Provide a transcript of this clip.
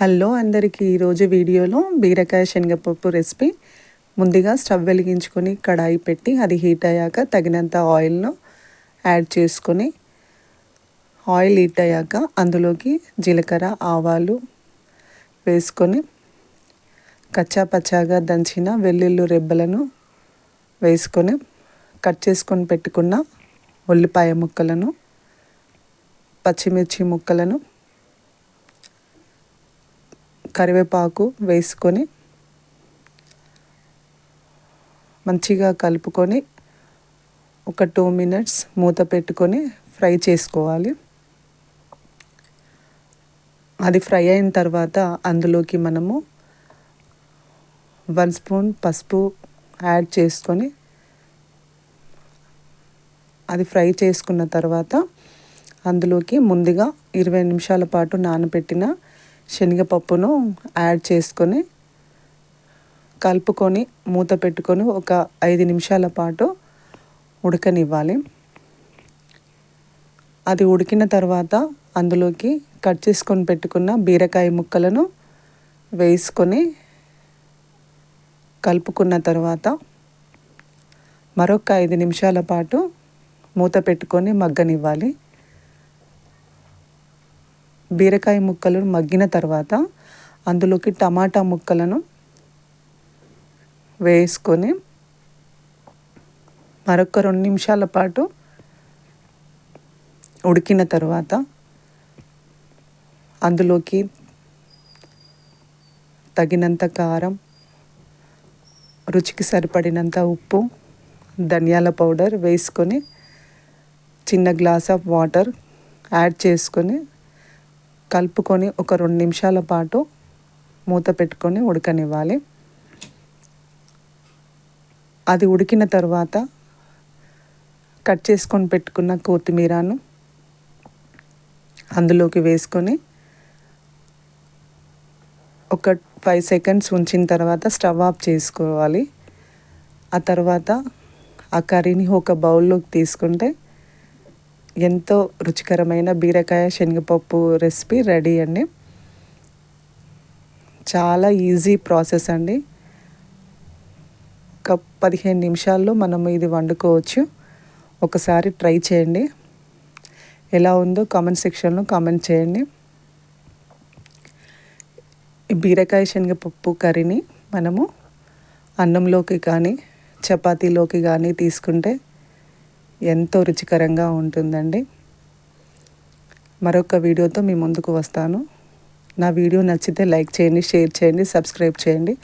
Hello అందరికీ ఈరోజు వీడియోలో బీరకాయ శనగపప్పు రెసిపీ. ముందుగా స్టవ్ వెలిగించుకొని కడాయి పెట్టి అది హీట్ అయ్యాక తగినంత ఆయిల్ను యాడ్ చేసుకొని ఆయిల్ హీట్ అయ్యాక అందులోకి జీలకర్ర ఆవాలు వేసుకొని కచ్చా పచ్చాగా దంచిన వెల్లుల్లి రెబ్బలను వేసుకొని కట్ చేసుకొని పెట్టుకున్న ఉల్లిపాయ ముక్కలను పచ్చిమిర్చి ముక్కలను కరివేపాకు వేసుకొని మంచిగా కలుపుకొని ఒక టూ మినిట్స్ మూత పెట్టుకొని ఫ్రై చేసుకోవాలి. అది ఫ్రై అయిన తర్వాత అందులోకి మనము వన్ స్పూన్ పసుపు యాడ్ చేసుకొని అది ఫ్రై చేసుకున్న తర్వాత అందులోకి ముందుగా ఇరవై నిమిషాల పాటు నానబెట్టిన శనగపప్పును యాడ్ చేసుకొని కలుపుకొని మూత పెట్టుకొని ఒక ఐదు నిమిషాల పాటు ఉడకనివ్వాలి. అది ఉడికిన తర్వాత అందులోకి కట్ చేసుకొని పెట్టుకున్న బీరకాయ ముక్కలను వేసుకొని కలుపుకున్న తర్వాత మరొక ఐదు నిమిషాల పాటు మూత పెట్టుకొని మగ్గనివ్వాలి. బీరకాయ ముక్కలు మగ్గిన తర్వాత అందులోకి టమాటా ముక్కలను వేసుకొని మరొక రెండు నిమిషాల పాటు ఉడికిన తర్వాత అందులోకి తగినంత కారం రుచికి సరిపడినంత ఉప్పు ధనియాల పౌడర్ వేసుకొని చిన్న గ్లాస్ ఆఫ్ వాటర్ యాడ్ చేసుకొని కలుపుకొని ఒక రెండు నిమిషాల పాటు మూత పెట్టుకొని ఉడకనివ్వాలి. అది ఉడికిన తర్వాత కట్ చేసుకొని పెట్టుకున్న కొత్తిమీరను అందులోకి వేసుకొని ఒక ఫైవ్ సెకండ్స్ ఉంచిన తర్వాత స్టవ్ ఆఫ్ చేసుకోవాలి. ఆ తర్వాత ఆ కర్రీని ఒక బౌల్లోకి తీసుకుంటే ఎంతో రుచికరమైన బీరకాయ శనగపప్పు రెసిపీ రెడీ అండి. చాలా ఈజీ ప్రాసెస్ అండి. ఒక పదిహేను నిమిషాల్లో మనం ఇది వండుకోవచ్చు. ఒకసారి ట్రై చేయండి. ఎలా ఉందో కామెంట్ సెక్షన్లో కామెంట్ చేయండి. ఈ బీరకాయ శనగపప్పు కర్రీని మనము అన్నంలోకి కానీ చపాతీలోకి కానీ తీసుకుంటే ఎంతో రుచికరంగా ఉంటుందండి. మరొక వీడియోతో మీ ముందుకు వస్తాను. నా వీడియో నచ్చితే లైక్ చేయండి షేర్ చేయండి సబ్స్క్రైబ్ చేయండి.